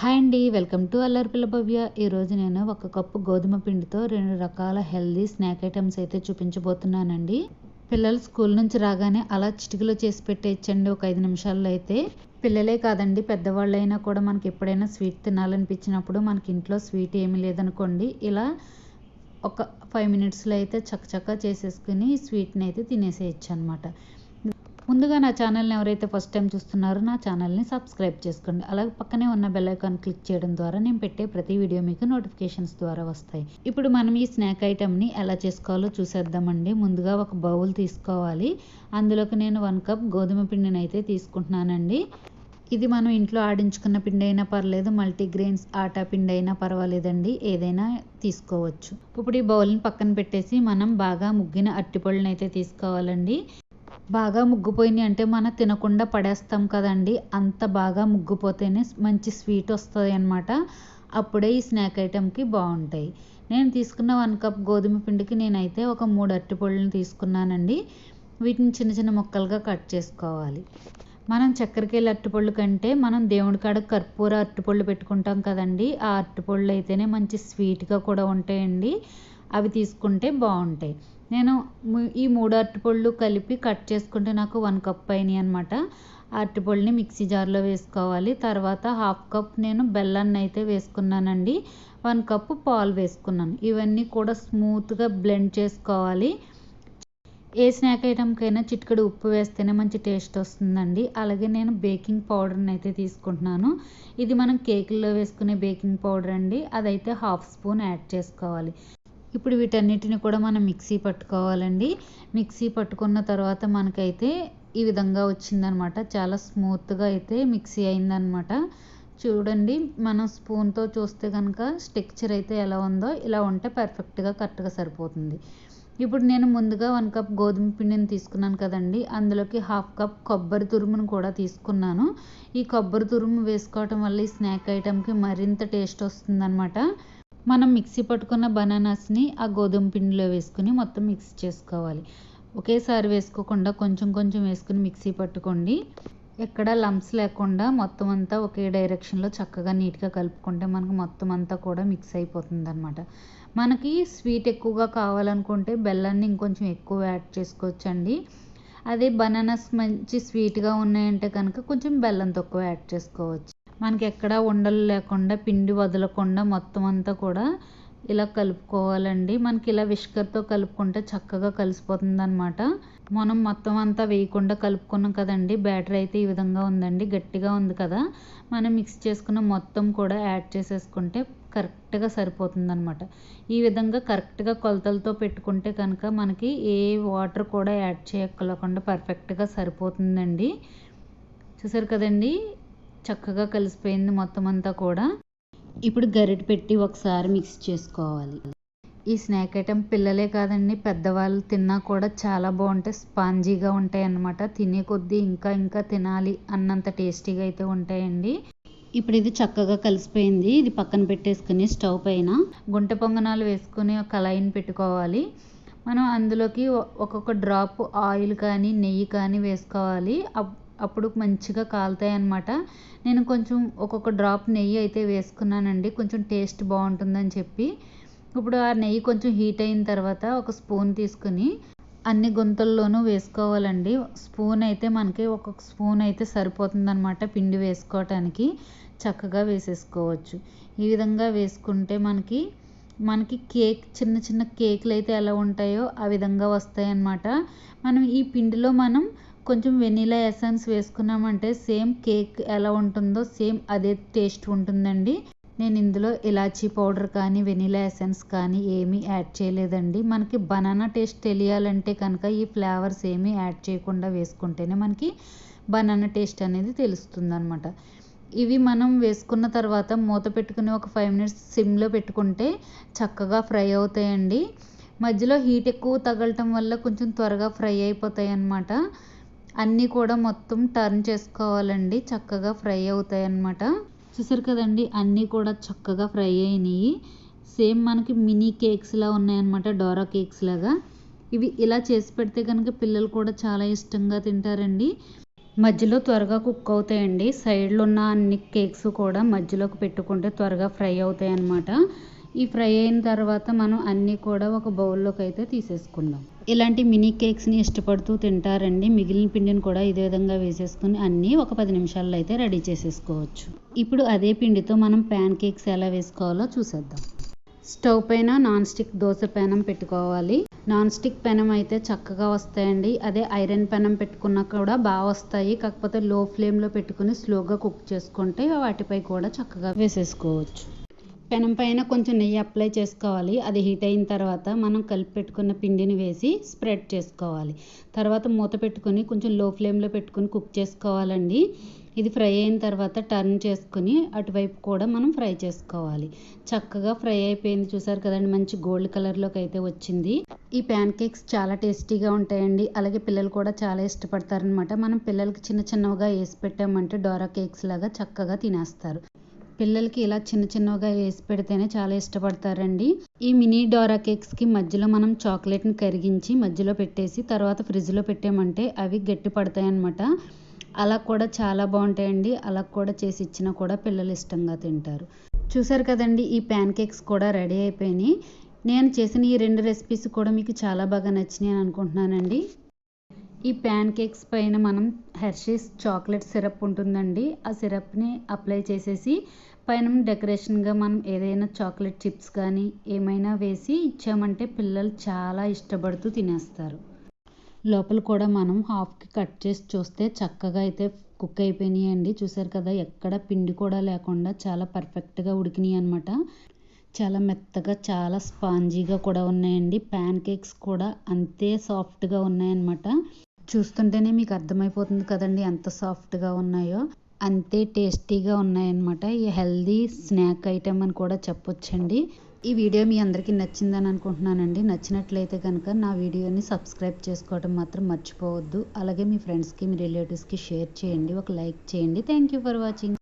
Hi అండి welcome to అల్లరి పిల్ల భవ్య. ఈరోజు నేను ఒక కప్పు గోధుమ పిండితో రెండు రకాల హెల్దీ స్నాక్ ఐటమ్స్ అయితే చూపించబోతున్నానండి. పిల్లలు స్కూల్ నుంచి రాగానే అలా చిటికలో చేసి పెట్టేయచ్చండి ఒక ఐదు నిమిషాల్లో అయితే. పిల్లలే కాదండి పెద్దవాళ్ళైనా కూడా మనకి ఎప్పుడైనా స్వీట్ తినాలనిపించినప్పుడు మనకి ఇంట్లో స్వీట్ ఏమీ లేదనుకోండి ఇలా ఒక ఫైవ్ మినిట్స్లో అయితే చక్కచక్క చేసేసుకుని స్వీట్ని అయితే తినేసేయచ్చు అనమాట ముందుగా నా ఛానల్ని ఎవరైతే ఫస్ట్ టైం చూస్తున్నారో నా ఛానల్ని సబ్స్క్రైబ్ చేసుకోండి. అలాగే పక్కనే ఉన్న బెల్ ఐకాన్ క్లిక్ చేయడం ద్వారా నేను పెట్టే ప్రతి వీడియో మీకు నోటిఫికేషన్స్ ద్వారా వస్తాయి. ఇప్పుడు మనం ఈ స్నాక్ ఐటమ్ని ఎలా చేసుకోవాలో చూసేద్దామండి. ముందుగా ఒక బౌల్ తీసుకోవాలి. అందులోకి నేను వన్ కప్ గోధుమ పిండిని అయితే తీసుకుంటున్నానండి. ఇది మనం ఇంట్లో ఆడించుకున్న పిండి అయినా పర్లేదు మల్టీగ్రెయిన్స్ ఆటా పిండి అయినా పర్వాలేదండి. ఏదైనా తీసుకోవచ్చు. ఇప్పుడు ఈ బౌల్ని పక్కన పెట్టేసి మనం బాగా ముగ్గిన అట్టిపళ్ళని అయితే తీసుకోవాలండి. బాగా ముగ్గిపోయినాయి అంటే మనం తినకుండా పడేస్తాం కదండి. అంత బాగా ముగ్గిపోతేనే మంచి స్వీట్ వస్తుంది అనమాట అప్పుడే ఈ స్నాక్ ఐటెంకి బాగుంటాయి. నేను తీసుకున్న వన్ కప్ గోధుమ పిండికి నేనైతే ఒక మూడు అరటిపళ్ళని తీసుకున్నానండి. వీటిని చిన్న చిన్న ముక్కలుగా కట్ చేసుకోవాలి. మనం చక్కెరకేళ్ళ అరటిపళ్ళు కంటే మనం దేవుడి కాడ కర్పూర అరటిపళ్ళు పెట్టుకుంటాం కదండి. ఆ అరటిపళ్ళు అయితేనే మంచి స్వీట్గా కూడా ఉంటాయండి. అవి తీసుకుంటే బాగుంటాయి. నేను ఈ మూడు అరటిపళ్ళు కలిపి కట్ చేసుకుంటే నాకు వన్ కప్ అయినాయి అనమాట అరటిపళ్ళని మిక్సీ జార్లో వేసుకోవాలి. తర్వాత హాఫ్ కప్ నేను బెల్లాన్ని అయితే వేసుకున్నానండి. వన్ కప్ పాలు వేసుకున్నాను. ఇవన్నీ కూడా స్మూత్గా బ్లెండ్ చేసుకోవాలి. ఏ స్నాక్ ఐటమ్కైనా చిటికెడు ఉప్పు వేస్తేనే మంచి టేస్ట్ వస్తుందండి. అలాగే నేను బేకింగ్ పౌడర్ని అయితే తీసుకుంటున్నాను. ఇది మనం కేకుల్లో వేసుకునే బేకింగ్ పౌడర్ అండి. అదైతే హాఫ్ స్పూన్ యాడ్ చేసుకోవాలి. ఇప్పుడు వీటన్నిటిని కూడా మనం మిక్సీ పట్టుకోవాలండి. మిక్సీ పట్టుకున్న తర్వాత మనకైతే ఈ విధంగా వచ్చిందనమాట. చాలా స్మూత్గా అయితే మిక్సీ అయిందనమాట. చూడండి మనం స్పూన్తో చూస్తే కనుక స్టెక్చర్ అయితే ఎలా ఉందో ఇలా ఉంటే పర్ఫెక్ట్గా కరెక్ట్గా సరిపోతుంది. ఇప్పుడు నేను ముందుగా వన్ కప్ గోధుమ పిండిని తీసుకున్నాను కదండి. అందులోకి హాఫ్ కప్ కొబ్బరి తురుమును కూడా తీసుకున్నాను. ఈ కొబ్బరి తురుము వేసుకోవటం వల్ల ఈ స్నాక్ ఐటెంకి మరింత టేస్ట్ వస్తుందన్నమాట మనం మిక్సీ పట్టుకున్న బనానాస్ని ఆ గోధుమ పిండిలో వేసుకుని మొత్తం మిక్స్ చేసుకోవాలి. ఒకేసారి వేసుకోకుండా కొంచెం కొంచెం వేసుకుని మిక్సీ పట్టుకోండి. ఎక్కడ లంప్స్ లేకుండా మొత్తం అంతా ఒకే డైరెక్షన్లో చక్కగా నీట్గా కలుపుకుంటే మనకు మొత్తం అంతా కూడా మిక్స్ అయిపోతుంది అనమాట మనకి స్వీట్ ఎక్కువగా కావాలనుకుంటే బెల్లాన్ని ఇంకొంచెం ఎక్కువ యాడ్ చేసుకోవచ్చండి. అదే బనానాస్ మంచి స్వీట్గా ఉన్నాయంటే కనుక కొంచెం బెల్లం తక్కువ యాడ్ చేసుకోవచ్చు. మనకి ఎక్కడ ఉండలు లేకుండా పిండి వదలకుండా మొత్తం అంతా కూడా ఇలా కలుపుకోవాలండి. మనకి ఇలా విష్కర్తో కలుపుకుంటే చక్కగా కలిసిపోతుంది అనమాట మనం మొత్తం అంతా వేయకుండా కలుపుకున్నాం కదండి బ్యాటర్ అయితే ఈ విధంగా ఉందండి గట్టిగా ఉంది కదా. మనం మిక్స్ చేసుకున్న మొత్తం కూడా యాడ్ చేసేసుకుంటే కరెక్ట్గా సరిపోతుంది అనమాట ఈ విధంగా కరెక్ట్గా కొలతలతో పెట్టుకుంటే కనుక మనకి ఏ వాటర్ కూడా యాడ్ చేయక్కలేకుండా పర్ఫెక్ట్గా సరిపోతుందండి. చూసారు కదండి చక్కగా కలిసిపోయింది మొత్తం అంతా కూడా. ఇప్పుడు గరిటె పెట్టి ఒకసారి మిక్స్ చేసుకోవాలి. ఈ స్నాక్ ఐటెం పిల్లలే కాదండి పెద్దవాళ్ళు తిన్నా కూడా చాలా బాగుంటాయి. స్పాంజీగా ఉంటాయి అన్నమాట తినే కొద్దీ ఇంకా ఇంకా తినాలి అన్నంత టేస్టీగా అయితే ఉంటాయండి. ఇప్పుడు ఇది చక్కగా కలిసిపోయింది. ఇది పక్కన పెట్టేసుకుని స్టవ్ పైన గుంట పొంగనాలు వేసుకుని ఒక కళాయిని పెట్టుకోవాలి. మనం అందులోకి ఒక్కొక్క డ్రాప్ ఆయిల్ కానీ నెయ్యి కానీ వేసుకోవాలి. అప్పుడు మంచిగా కాలుతాయి అన్నమాట నేను కొంచెం ఒక్కొక్క డ్రాప్ నెయ్యి అయితే వేసుకున్నానండి. కొంచెం టేస్ట్ బాగుంటుందని చెప్పి. ఇప్పుడు ఆ నెయ్యి కొంచెం హీట్ అయిన తర్వాత ఒక స్పూన్ తీసుకుని అన్ని గుంతల్లోనూ వేసుకోవాలండి. స్పూన్ అయితే మనకి ఒక్కొక్క స్పూన్ అయితే సరిపోతుందనమాట పిండి వేసుకోవటానికి. చక్కగా వేసేసుకోవచ్చు. ఈ విధంగా వేసుకుంటే మనకి మనకి కేక్ చిన్న చిన్న కేకులు అయితే ఎలా ఉంటాయో ఆ విధంగా వస్తాయన్నమాట. మనం ఈ పిండిలో మనం కొంచెం వెనీలా ఎసెన్స్ వేసుకున్నామంటే సేమ్ కేక్ ఎలా ఉంటుందో సేమ్ అదే టేస్ట్ ఉంటుందండి. నేను ఇందులో ఇలాచీ పౌడర్ కానీ వెనీలా ఎసెన్స్ కానీ ఏమీ యాడ్ చేయలేదండి. మనకి బనానా టేస్ట్ తెలియాలంటే కనుక ఈ ఫ్లేవర్స్ ఏమీ యాడ్ చేయకుండా వేసుకుంటేనే మనకి బనానా టేస్ట్ అనేది తెలుస్తుంది అనమాట ఇవి మనం వేసుకున్న తర్వాత మూత పెట్టుకుని ఒక ఫైవ్ మినిట్స్ సిమ్లో పెట్టుకుంటే చక్కగా ఫ్రై అవుతాయండి. మధ్యలో హీట్ ఎక్కువ తగలటం వల్ల కొంచెం త్వరగా ఫ్రై అయిపోతాయి అన్నమాట అన్నీ కూడా మొత్తం టర్న్ చేసుకోవాలండి. చక్కగా ఫ్రై అవుతాయి అన్నమాట చూసారు కదండి అన్నీ కూడా చక్కగా ఫ్రై అయినాయి. సేమ్ మనకి మినీ కేక్స్లా ఉన్నాయన్నమాట డోరా కేక్స్ లాగా. ఇవి ఇలా చేసి పెడితే కనుక పిల్లలు కూడా చాలా ఇష్టంగా తింటారండి. మధ్యలో త్వరగా కుక్ అవుతాయండి. సైడ్లో ఉన్న అన్ని కేక్స్ కూడా మధ్యలోకి పెట్టుకుంటే త్వరగా ఫ్రై అవుతాయి అన్నమాట ఈ ఫ్రై అయిన తర్వాత మనం అన్నీ కూడా ఒక బౌల్లోకి అయితే తీసేసుకుందాం. ఇలాంటి మినీ కేక్స్ని ఇష్టపడుతూ తింటారండి. మిగిలిన పిండిని కూడా ఇదే విధంగా వేసేసుకుని అన్నీ ఒక పది నిమిషాల్లో అయితే రెడీ చేసేసుకోవచ్చు. ఇప్పుడు అదే పిండితో మనం ప్యాన్ కేక్స్ ఎలా వేసుకోవాలో చూసేద్దాం. స్టవ్ పైన నాన్ స్టిక్ దోశ పెనం పెట్టుకోవాలి. నాన్ స్టిక్ పెనం అయితే చక్కగా వస్తాయండి. అదే ఐరన్ పెనం పెట్టుకున్నా కూడా బాగా వస్తాయి. కాకపోతే లో ఫ్లేమ్లో పెట్టుకుని స్లోగా కుక్ చేసుకుంటే వాటిపై కూడా చక్కగా వేసేసుకోవచ్చు. పెనం పైన కొంచెం నెయ్యి అప్లై చేసుకోవాలి. అది హీట్ అయిన తర్వాత మనం కలిపి పెట్టుకున్న పిండిని వేసి స్ప్రెడ్ చేసుకోవాలి. తర్వాత మూత పెట్టుకొని కొంచెం లో ఫ్లేమ్లో పెట్టుకొని కుక్ చేసుకోవాలండి. ఇది ఫ్రై అయిన తర్వాత టర్న్ చేసుకుని అటువైపు కూడా మనం ఫ్రై చేసుకోవాలి. చక్కగా ఫ్రై అయిపోయింది చూసారు కదండి మంచి గోల్డ్ కలర్లోకి అయితే వచ్చింది. ఈ ప్యాన్ కేక్స్ చాలా టేస్టీగా ఉంటాయండి. అలాగే పిల్లలు కూడా చాలా ఇష్టపడతారనమాట మనం పిల్లలకి చిన్న చిన్నగా వేసి పెట్టామంటే డోరా కేక్స్ లాగా చక్కగా తినేస్తారు. పిల్లలకి ఇలా చిన్న చిన్నగా వేసి పెడితేనే చాలా ఇష్టపడతారండి. ఈ మినీ డోరా కేక్స్కి మధ్యలో మనం చాక్లెట్ని కరిగించి మధ్యలో పెట్టేసి తర్వాత ఫ్రిడ్జ్లో పెట్టామంటే అవి గట్టి పడతాయి అన్నమాట అలా కూడా చాలా బాగుంటాయండి. అలా కూడా చేసి ఇచ్చినా కూడా పిల్లలు ఇష్టంగా తింటారు. చూసారు కదండి ఈ ప్యాన్ కేక్స్ కూడా రెడీ అయిపోయినాయి. నేను చేసిన ఈ రెండు రెసిపీస్ కూడా మీకు చాలా బాగా నచ్చినాయి అని అనుకుంటున్నానండి. ఈ ప్యాన్ కేక్స్ పైన మనం హెర్షీస్ చాక్లెట్ సిరప్ ఉంటుందండి. ఆ సిరప్ని అప్లై చేసేసి పైన డెకరేషన్గా మనం ఏదైనా చాక్లెట్ చిప్స్ కానీ ఏమైనా వేసి ఇచ్చామంటే పిల్లలు చాలా ఇష్టపడుతూ తినేస్తారు. లోపల కూడా మనం హాఫ్కి కట్ చేసి చూస్తే చక్కగా అయితే కుక్ అయిపోయినాయండి. చూసారు కదా ఎక్కడ పిండి కూడా లేకుండా చాలా పర్ఫెక్ట్గా ఉడికినాయి అనమాట చాలా మెత్తగా చాలా స్పాంజీగా కూడా ఉన్నాయండి. ప్యాన్ కేక్స్ కూడా అంతే సాఫ్ట్గా ఉన్నాయన్నమాట. చూస్తుంటేనే మీకు అర్థమైపోతుంది కదండి ఎంత సాఫ్ట్గా ఉన్నాయో. అంతే టేస్టీగా ఉన్నాయన్నమాట. ఈ హెల్దీ స్నాక్ ఐటెం అని కూడా చెప్పొచ్చండి. ఈ వీడియో మీ అందరికీ నచ్చిందని అనుకుంటున్నానండి. నచ్చినట్లయితే కనుక నా వీడియోని సబ్స్క్రైబ్ చేసుకోవడం మాత్రం మర్చిపోవద్దు. అలాగే మీ ఫ్రెండ్స్కి మీ రిలేటివ్స్కి షేర్ చేయండి. ఒక లైక్ చేయండి. Thank you for watching.